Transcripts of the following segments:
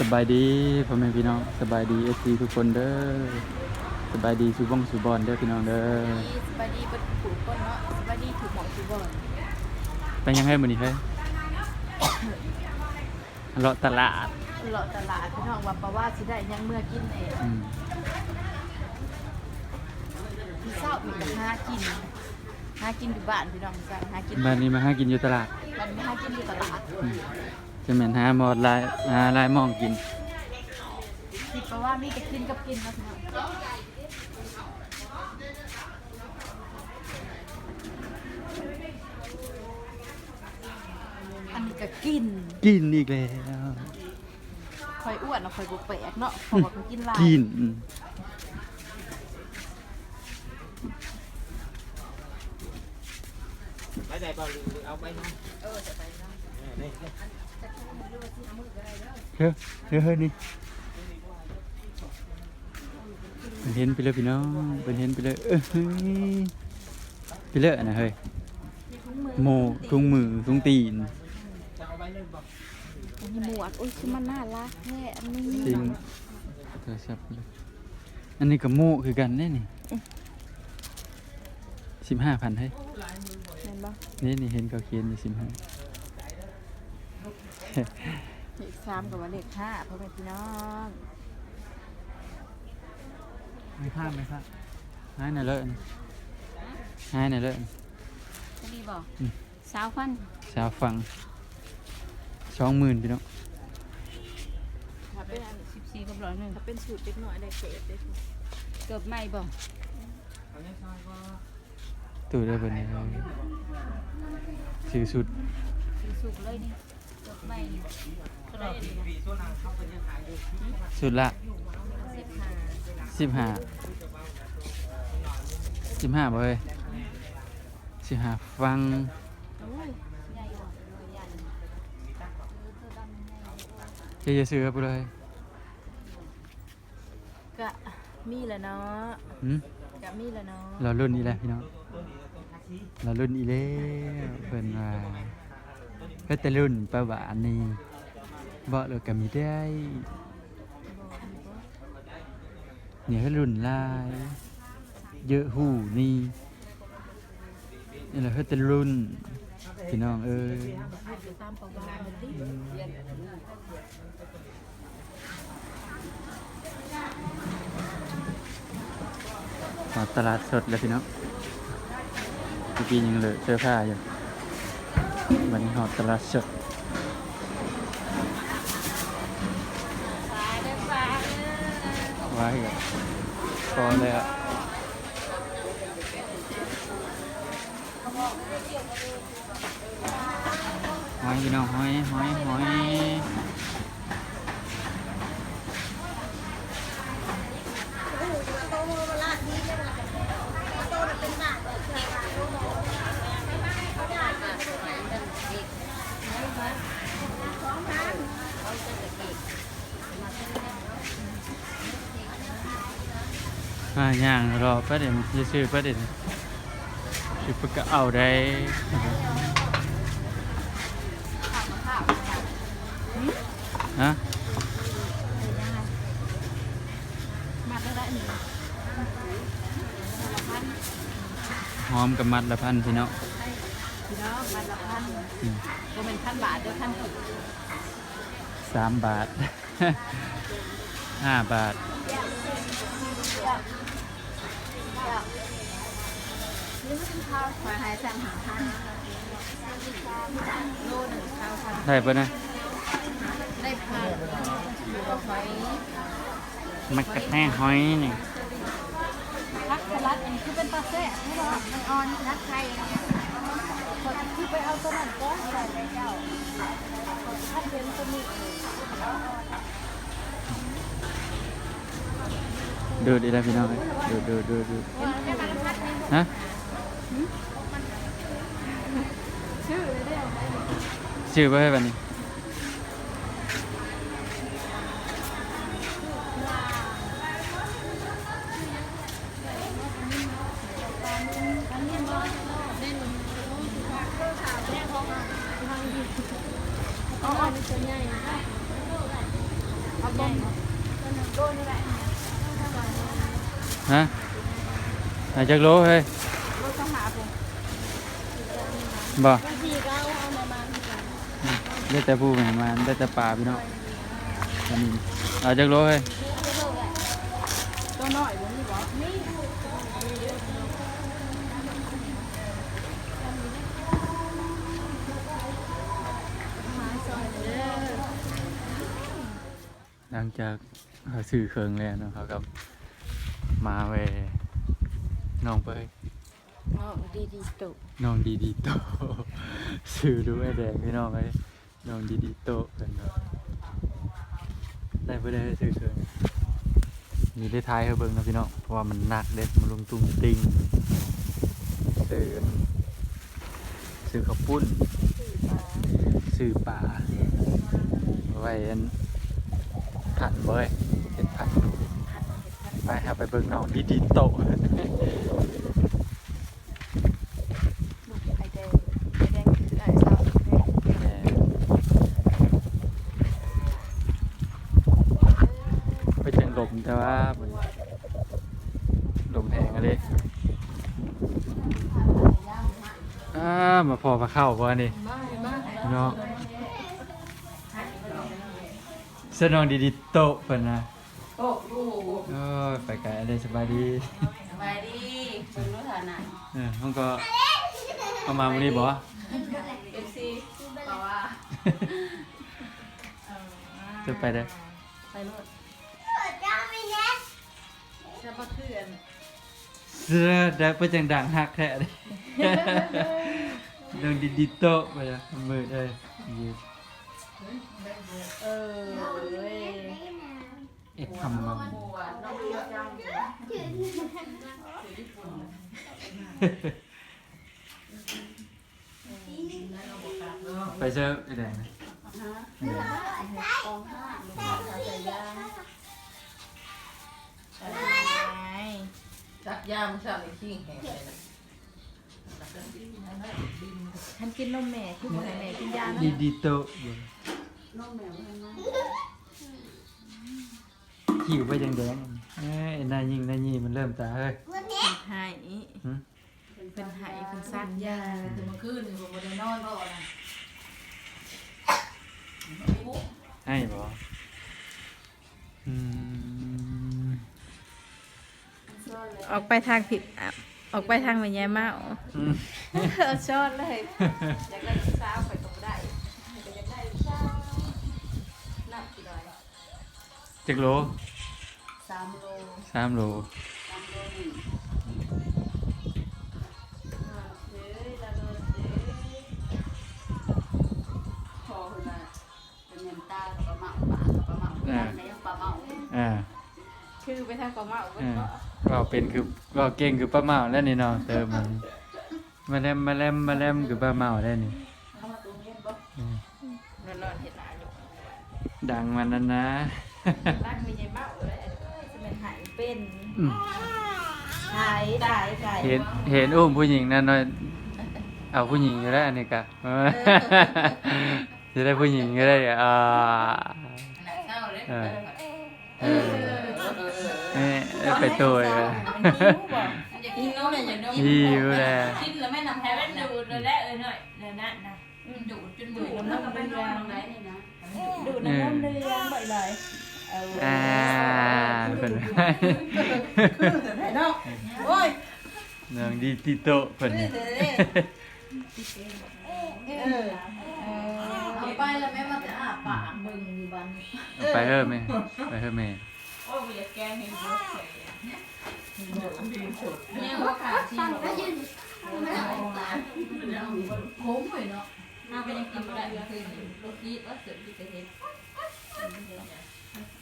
สบายดีพ่อแม่พี่น้องสบายดีเอซีทุกคนเด้อสบายดีสุบ้องสุบอลเด้อพี่น้องเด้อสบายดีเป็นถูกคนเนาะสบายดีถูกหมองถูกบ่อนไปยังไงมื้อนี้เฮ้ยเลาะตลาดเลาะตลาดพี่น้องว่าปะว่าสิได้หยังเมื่อกินเองอืมพี่เศร้าอีกก็หากินหากินอยู่บ้านพี่น้องจ้ะหากินบ้านนี้มาหากินอยู่ตลาดมันไม่หากินอยู่ตลาดอืม จะแม่นหาหมอดลายหาลายหมองกินคิดปะว่ามีแต่กินกับกินนะพี่น้องอันนี้ก็กินกินอีกแล้วคอยอ้วนเนาะคอยบ่แปลกเนาะเพราะว่าเขากินหลายกินอืมไปไหนก่อนหรือเอาไปน้องเออจะไปเนาะนี่ เฮ้ยเฮ้ยเฮ้ยนี่เป็นเห็นไปเลยพี่น้องเป็นเห็นไปเลยเอ้ยไปเลยอันนะเฮ้ยโมทุงมือทุงตีนจะเอาไปเลยบอกอันนี้หมวดโอ้ยคือมันน่ารักแท้อันนี้จริงโทรศัพท์เลยอันนี้กับโมคือกันแน่นี่สิบห้าพันให้ยเห็นบ่นี่นี่เห็นเขาเขียนอยู่สิบห้า เลขสามกับว่าเลขห้าพ่อแม่พี่น้องไม่ข้ามไม่ข้ามให้หน่อยเลยให้หน่อยเลยจะดีบ่อืมสาวพันสาวฟังสองหมื่นพี่น้องถ้าเป็นอันสิบสี่กับร้อยหนึ่งถ้าเป็นสูตรเล็กน้อยได้เกรดได้ถูกเกือบไม่บ่เอาเนี่ยชายก็ตู้ได้เป็นซื้อสุดสีสูตรเลยนี่ เกือบไม่ก็ได้ดีนะปีส่วนนางเข้าไปยังขายอยู่สุดละสิบห้าสิบห้าสิบห้าบ่เอ้ยสิบห้าฟังโอ้ยใหญ่บ่ใหญ่เออเธอดำใหญ่จะจะซื้อไปเลยกะมีแหละเนาะหืมกะมีแหละเนาะ เรารุ่นนี้แหละพี่น้องเรารุ่นอีแล้วเพิ่นว่า เพิ่นแต่รุ่นประวานนี่บ่เลยก็มีได้เนี่ยก็รุ่นลายเยอะหูนี่นี่แหละเพิ่นแต่รุ่นพี่น้องเอ้ยตามประวัติมันดิหอตลาดสดแล้วพี่น้องเมื่อกี้ยังเหลือเสื้อผ้าอยู่ วันนี้หอตลาดสดมาอสายเด้อไว้กับพอเลยอะหอยพี่น้องหอยหอยหอย อ่าย่างรอประเดี๋ยวจะซื้อประเดี๋ยวซื้อปก็เอาได้ฮะหอมกับมัดละพันพี่เน้องพี่เน้องมาละพันก็เป็นพันบาทด้อพันกี่สามบาทห้าบาท ข้าวควายหายสั่งหาพันโลหนึ่งข้าวพันได้ปะนะได้พันอยู่กับไฟมันกระแทกหอยนี่พักสลัดอันนี้คือเป็นปลาแซ่ไม่หรอมันอ่อนนักไทยขอที่ไปเอาตัวนั้นก็ใส่ไปเจ้าขอท่านเรียนตัวนี้ ดูดีแล้วพี่น้องดูดูดูดูฮะชื่อเลยเด้อชื่อไว้ให้บั นนี้ อ๋ออันนี้ตัวใหญ่ ต้นต้นโดนนี่แหละ ฮะไหนจักโลเฮ้ย รถต้องหาผม บ่ บางทีก็เอาในมาที่กัน ได้แต่ผู้แม่มาได้แต่ปลาพี่น้องอันนี้เอาจักโลเฮ้ย ตัวน้อยบ่มีบ่มีมาซอยเด้อ หลังจาก เขาซื้อเครื่องแล้วเนาะเขากับ มาเวน้องเปยอ๋อดีดีตุน้องดีดีโตซื้อดูไอ้แดงพี่น้องไอ้น้องดีดีโตเพิ่นเนาะได้บ่ได้ซื้อเครื่องมีได้ทายให้เบิ่งนะพี่น้องเพราะว่ามันหนักเด็ดมันลงตุ้งติงซื้อซื้อข้าวปุ้นซื้อปลาไว้อัน ผัดเบ้ยเห็ดผัดไปครับไปเบิ่งน้องดีดีโตไปจังลมแต่ว่าลมแหงอะไรอ่ามาพอมาเข้าบ่นี่เนาะเสนองดีดีโตะเพิ่นนะโอ้โหโอ้ยไปไกลเลยสบายดีสบายดีคุณรู้ฐานะเออห้องก็เอามาวันนี้บ่เอฟซีบอกว่าจะไปได้อไปรถจะมาเพื่อนเสื้อได้ไปจังดังฮักแท้เลยน้องดีดีโตะไปจ้ะมือเลยยืด เออเว้ยเอ็ดทำมาหมวดน้องเรียกจังไปเจอไอ้แดงนะกองห้าหรือว่าใส่ยางจักยามสั่งไอ้ขี้แหงเลยนะฉันกินนมแม่คือบ่ให้แม่กินยานะดีดีโตะอยู่ น้องแมวมันนะขิวไปจังแดงเอ้ยไอ้นายยิงนายยี่มันเริ่มตาเฮ้ยหายหึเป็นหายเป็นซักยาถึงเมื่อคืนนี่ผมบ่ได้นอนก็นะให้บ่อืมออกไปทางผิดอะออกไปทางแม่ยายเมาอืม เอาชอดเลย อยากได้ จักโลสามโลสามโลสามโลหนึ่งเฮ้ยละโลเฮ้ยพอคนละเป็นเงินตากับปลาเมาปลากับปลาเมาในปลาเมาอ่าคือไปทางกอเมาเพิ่นอ่าก็เราเป็นคือเราเก่งคือป้าเมาแล้วนี่เนาะเติมมันมาแลมมาแลมมาแลมคือป้าเมาแล้วนี่เอามาตรงนี้บ่อืมนอนๆเห็นหน้าอยู่ ดังมันนั้นนะรักแม่ยายเมาเลยจะเป็นหายเป็นอืมหายได้ไก่เห็นเห็นอุ้มผู้หญิงนั่นหน่อยเอาผู้หญิงอยู่แล้วอันนี้กะจะได้ผู้หญิงก็ได้อ่าเช้าเออเอออออไปตัวเลยอยากกินนมเลยอย่านมหิวแหละกินแล้วไม่นำแพ้เป็นดูดเลยแหละเออหน่อยเดี๋ยนั้นนะมันดูดจนดูดแล้วก็ไปนอนตรงไหนนี่นะ ดูน้ำนมเรืองบ่อยเลยเอาอ่าเป็นเนาะโอ้ยน้องดีติโตะเพิ่นนี่เออเออเอาไปแล้วแม่มาจะอาปากมึงอยู่บ้านเอาไปเฮ้อะแม่ไปเฮ้อะแม่โอ้ยอยากแกงให้เบิร์ดใส่เนี่ยว่าขาชีพแล้วยืนโค้งเลยเนาะ น่าไปยังกินไม่ได้คือรถกี้รถเสือที่ไปเห็น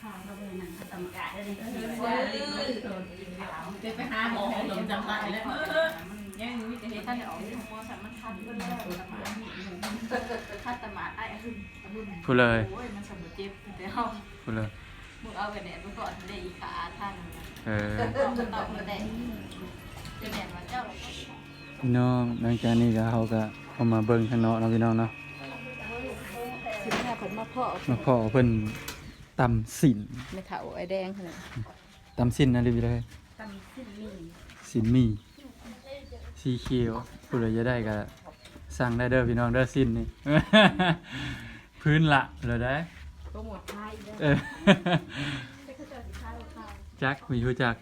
ข้าวเราเป็นหนังตำกะได้เลยจะไปหาหมอหลงจำได้แล้วยังมีแต่เห็นท่านออกที่หัวสามันคันก็ได้คันตมาไอ้หุ่นหุ่นพูดเลยโอ้ยมันสมบูรณ์เจ็บเดี๋ยวพูดเลยมึงเอาไปเนี่ยมึงก่อนได้อีขาท่านเออต้องตอบมาได้จะแม่นว่าเจ้า พี่น้องหลังจากนี้ก็เขาก็เอามาเบิ่งข้างนอกเนาะพี่น้องเนาะสิบห้าผลมาพ่อมาพ่อเพิ่นตำสินไม่เถาไอ้แดงขนาดตำสินนะรีวิวเลยตำสิ้นมีสินหมีสีเขียวผู้ใดจะได้ก็สั่งได้เด้อพี่น้องเด้อสินนี่พื้นละเลยได้โปรโมทท้ายอีกแล้วเออจักมีรู้จัก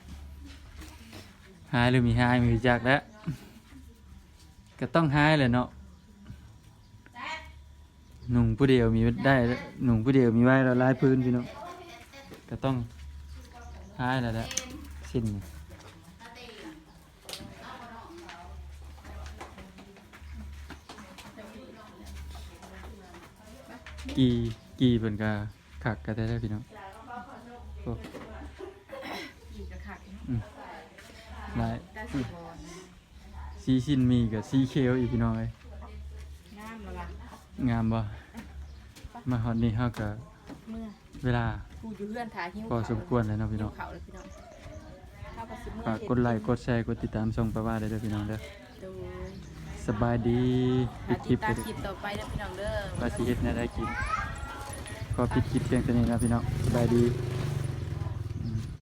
หายหรือมีหายมีรู้จักแล้ว ก็ต้องหายแหละเนาะหนุ่งผู้เดียวมีได้แล้วหนุ่งผู้เดียวมีไว้แล้วลายพื้นพี่น้องก็ต้องหายแล้วแหละสิ้นนี่กีกีเป็นกาขักกันได้พี่น้องโอ้อีกกระคักหลายได้ สิบอลสีชินมีกับสีเขียวอีกพี่น้องเอ้ยงามและล่ะงามบ่มาฮอดนี้เฮาก็เมื่อเวลา กูอยู่เพื่อนถ่ายหิ้วพอสมควรแล้วเนาะพี่น้องเขาเลยพี่น้องข้าวปลาซิเมื่อฝากกดไลค์กดแชร์กดติดตามช่องประว่าได้เด้อพี่น้องเด้อดูสบายดีปิอาดคทิลิตปย์ไปตาเด้อคลิปต่อไปนะพี่น้องเด้อ ว่าสิเฮ็ดแนวได้กินขอปิดคลิปเพียงเท่านี้นะพี่น้องสบายดีบ